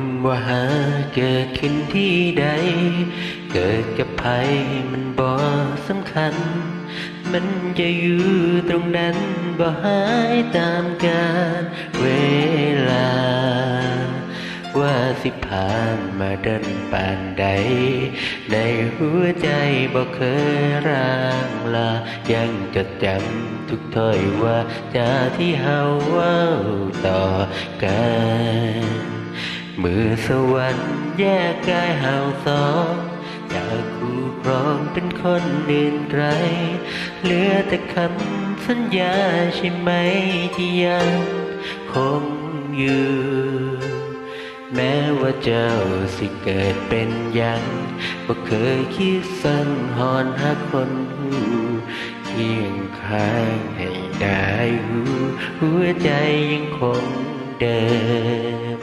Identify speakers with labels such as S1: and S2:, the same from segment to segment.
S1: ำว่าหาเกิดขึ้นที่ใด เกิดกับใครมันบ่สำคัญ มันจะอยู่ตรงนั้นบ่หายตามกาลเวลา ว่าสิผ่านมาเดินปานใด ในหัวใจบ่เคยร่างลา ยังจดจำทุกถ้อยว่าจาที่เฮาเว้าต่อกัน มือสวรรค์แยกกายเฮาสองจากคู่ครองเป็นคนอื่นไกลเหลือแต่คำสัญญาใช่ไหมที่ยังคงอยู่ แม้ว่าเจ้าสิเกิดเป็นยังบ่เคยคิดสั่งหอนหาคนหูเคียงข้างให้ได้หูหัวใจยังคงเดิม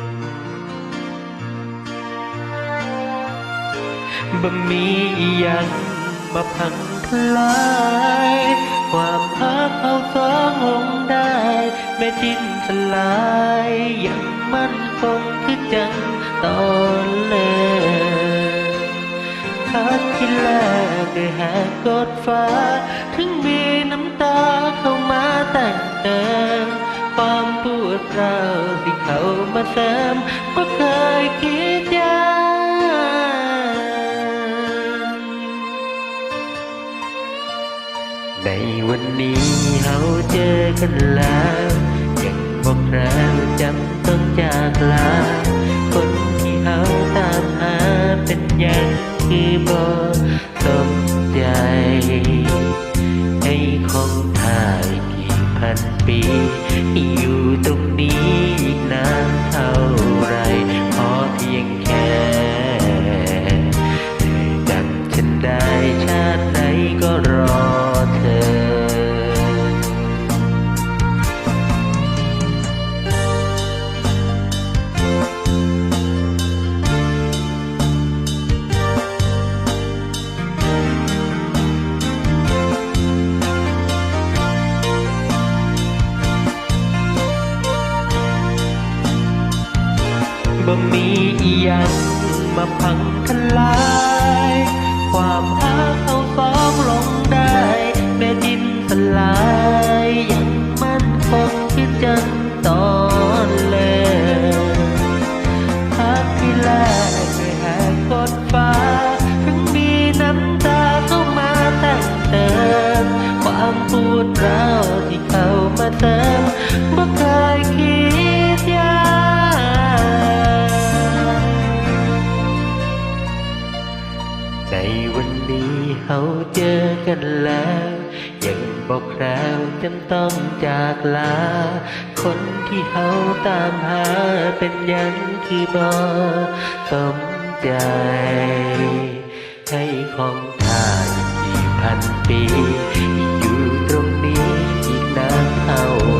S1: บ่มีอีหยังมาพังทลายความพักเอาสองลงได้แม้ดินสลายยังมั่นคงคือจังตอนเลยพักที่แรกด้วยหากกดฟ้า ถึงมีน้ำตาเข้ามาแต่งเติมความปวดร้าวที่เข้ามาเสริมก็เคยคิดยา ในวันนี้เราเจอกันแล้วยังบอกเราจำต้องจากลา คนที่เราตามหาเป็นอยังคือบอก อียังมาพังทลาย ความอาเอาสองลงได้ แม่ดินสลายยังมั่นคงคือจังตอนเลยพักที่แรกด้วยแหกกดฟ้า ถึงมีน้ำตาเข้ามาแต่งเติมความปวดร้าวที่ ในวันนี้เราเจอกันแล้ว ยังบอกคราวจำต้องจากลา คนที่เราตามหาเป็นยังคือบ่สมใจ ให้ของทายกี่พันปี อยู่ตรงนี้อีกนานเท่า